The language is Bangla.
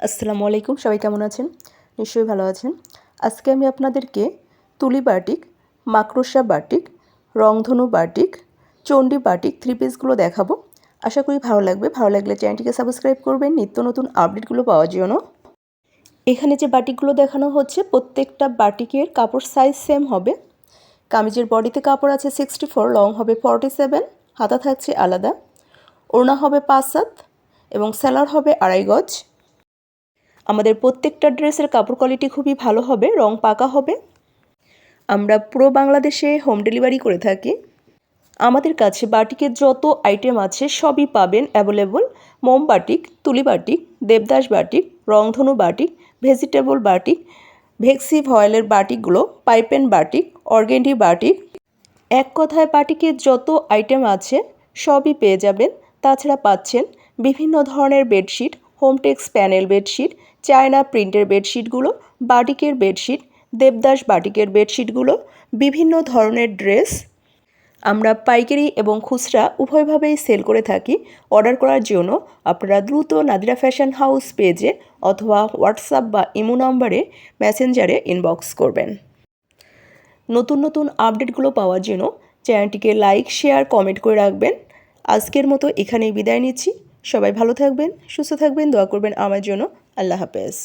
আসসালামু আলাইকুম, সবাই কেমন আছেন? নিশ্চয়ই ভালো আছেন। আজকে আমি আপনাদেরকে তুলি বাটিক, মাকড়সা বাটিক, রংধনু বাটিক, চণ্ডী বাটিক থ্রি পিসগুলো দেখাবো। আশা করি ভালো লাগবে। ভালো লাগলে চ্যানেলটিকে সাবস্ক্রাইব করবেন। নিত্য নতুন আপডেটগুলো পাওয়ার জন্য। এখানে যে বাটিকগুলো দেখানো হচ্ছে, প্রত্যেকটা বাটিকের কাপড় সাইজ সেম হবে। কামিজের বডিতে কাপড় আছে সিক্সটি ফোর লং হবে ফর্টি সেভেন হাতা থাকছে আলাদা। ওড়না হবে পাঁচ সাত এবং স্যালার হবে আড়াই গজ। আমাদের প্রত্যেকটা ড্রেসের কাপড় কোয়ালিটি খুবই ভালো হবে, রং পাকা হবে। আমরা পুরো বাংলাদেশে হোম ডেলিভারি করে থাকি। আমাদের কাছে বাটিকের যত আইটেম আছে সবই পাবেন অ্যাভেলেবল মোম বাটিক, তুলি বাটিক, দেবদাস বাটিক, রংধনু বাটিক ভেজিটেবল বাটিক, ভেক্সি ভয়েলের বাটিকগুলো, পাইপেন বাটিক, অর্গেন্ডি বাটিক। এক কথায় বাটিকের যত আইটেম আছে সবই পেয়ে যাবেন। তাছাড়া পাচ্ছেন বিভিন্ন ধরনের bedsheet Hometex panel bedsheet, China প্রিন্টের বেডশিটগুলো, বাটিকের বেডশিট, দেবদাস বাটিকের বেডশিটগুলো, বিভিন্ন ধরনের ড্রেস। আমরা পাইকারি এবং খুচরা উভয়ভাবেই সেল করে থাকি। অর্ডার করার জন্য আপনারা দ্রুত নাদিরা ফ্যাশন হাউস পেজে অথবা হোয়াটসঅ্যাপ বা ইমো নম্বরে মেসেঞ্জারে ইনবক্স করবেন। নতুন নতুন আপডেটগুলো পাওয়ার জন্য চ্যানেলটিকে লাইক, শেয়ার, কমেন্ট করে রাখবেন। আজকের মতো এখানেই বিদায় নিচ্ছি। সবাই ভালো থাকবেন সুস্থ থাকবেন দোয়া করবেন আমার জন্য। আল্লাহ হাফেজ।